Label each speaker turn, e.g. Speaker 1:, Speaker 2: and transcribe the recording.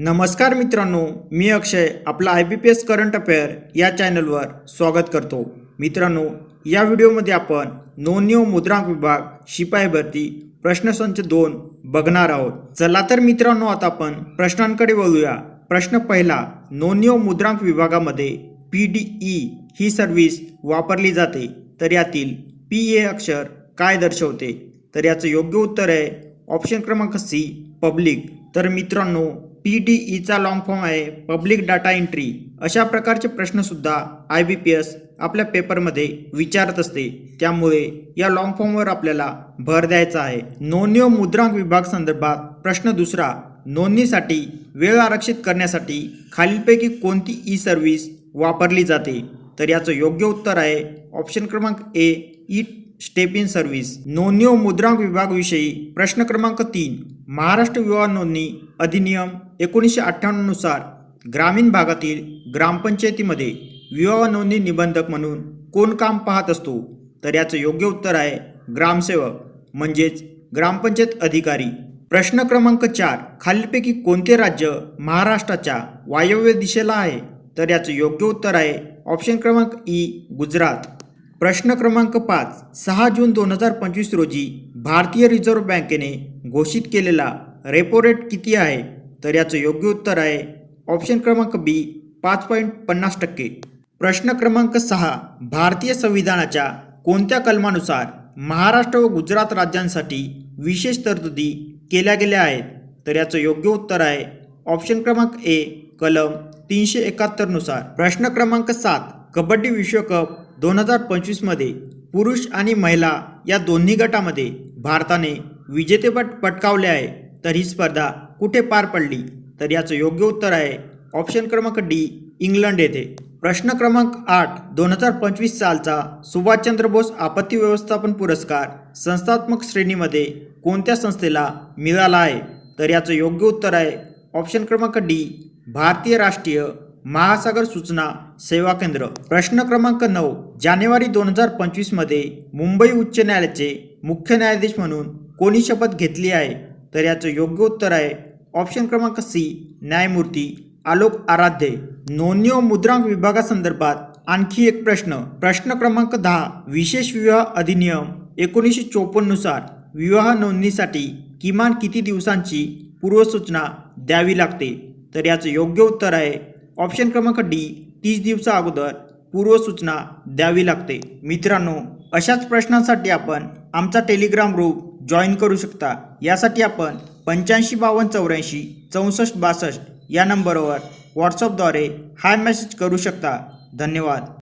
Speaker 1: नमस्कार मित्रांनो मी अक्षय आपला I B P S current affair या चॅनलवर स्वागत करतो. मित्रांनो या व्हिडिओमध्ये आपण नोंदणी व मुद्रांक विभाग शिपाई भरती प्रश्नसंच दोन बघणार आहोत. चला तर मित्रांनो आता आपण प्रश्नांकडे वळूया. प्रश्न पहिला नोंदणी व मुद्रांक विभागामध्ये पी डी ई ही सर्व्हिस वापरली जाते. तर यातील पी ए अक्षर काय दर्शवते? तर याचं योग्य उत्तर आहे ऑप्शन क्रमांक सी पब्लिक तर मित्रांनो पी डी ईचा लॉंग फॉर्म आहे पब्लिक डाटा एंट्री अशा प्रकारचे प्रश्नसुद्धा आय बी पी एस आपल्या पेपरमध्ये विचारत असते. त्यामुळे या लॉंग फॉर्मवर आपल्याला भर द्यायचा आहे. नोंदणी व मुद्रांक विभाग संदर्भात प्रश्न दुसरा नोंदणीसाठी वेळ आरक्षित करण्यासाठी खालीलपैकी कोणती ई सर्व्हिस वापरली जाते? तर याचं योग्य उत्तर आहे ऑप्शन क्रमांक A E step in service नोंदणी व मुद्रांक विभागविषयी प्रश्न क्रमांक तीन महाराष्ट्र विवाह नोंदणी अधिनियम एकोणीसशे अठ्ठ्याण्णवनुसार ग्रामीण भागातील ग्रामपंचायतीमध्ये विवाह नोंदणी निबंधक म्हणून कोण काम पाहत असतो तर याचं योग्य उत्तर आहे ग्रामसेवक म्हणजेच ग्रामपंचायत अधिकारी. प्रश्न क्रमांक चार खालीलपैकी कोणते राज्य महाराष्ट्राच्या वायव्य दिशेला आहे? तर याचं योग्य उत्तर आहे ऑप्शन क्रमांक ई गुजरात. प्रश्न क्रमांक पाच सहा जून दोन हजार पंचवीस रोजी भारतीय रिझर्व्ह बँकेने घोषित केलेला रेपो रेट किती आहे? तर याचं योग्य उत्तर आहे. ऑप्शन क्रमांक बी पाच पॉईंट पन्नास टक्के. प्रश्न क्रमांक सहा भारतीय संविधानाच्या कोणत्या कलमानुसार महाराष्ट्र व गुजरात राज्यांसाठी विशेष तरतुदी केल्या गेल्या आहेत? तर याचं योग्य उत्तर आहे. ऑप्शन क्रमांक ए कलम तीनशे एकाहत्तरनुसार प्रश्न क्रमांक सात कबड्डी विश्वकप दोन हजार पंचवीसमध्ये पुरुष आणि महिला या दोन्ही गटामध्ये भारताने विजेतेपद पटकावले आहे. तर ही स्पर्धा कुठे पार पडली? तर याचं योग्य उत्तर आहे ऑप्शन क्रमांक डी इंग्लंड येथे. प्रश्न क्रमांक आठ दोन हजार पंचवीस सालचा सुभाषचंद्र बोस आपत्ती व्यवस्थापन पुरस्कार संस्थात्मक श्रेणीमध्ये कोणत्या संस्थेला मिळाला आहे? तर याचं योग्य उत्तर आहे ऑप्शन क्रमांक डी भारतीय राष्ट्रीय महासागर सूचना सेवा केंद्र. प्रश्न क्रमांक नऊ जानेवारी दोन हजार पंचवीसमध्ये मुंबई उच्च न्यायालयाचे मुख्य न्यायाधीश म्हणून कोणी शपथ घेतली आहे? तर याचं योग्य उत्तर आहे ऑप्शन क्रमांक सी न्यायमूर्ती आलोक आराध्य. नोंदणी व मुद्रांक विभागासंदर्भात आणखी एक प्रश्न. प्रश्न क्रमांक दहा विशेष विवाह अधिनियम एकोणीसशे चोपन्ननुसार विवाह नोंदणीसाठी किमान किती दिवसांची पूर्वसूचना द्यावी लागते? तर याचं योग्य उत्तर आहे ऑप्शन क्रमांक डी तीस दिवसा अगोदर पूर्वसूचना द्यावी लागते. मित्रांनो अशाच प्रश्नांसाठी आपण आमचा टेलिग्राम ग्रुप जॉईन करू शकता. यासाठी आपण पंच्याऐंशी बावन्न चौऱ्याऐंशी चौसष्ट बासष्ट या नंबरवर व्हॉट्सअपद्वारे हाय मेसेज करू शकता. धन्यवाद.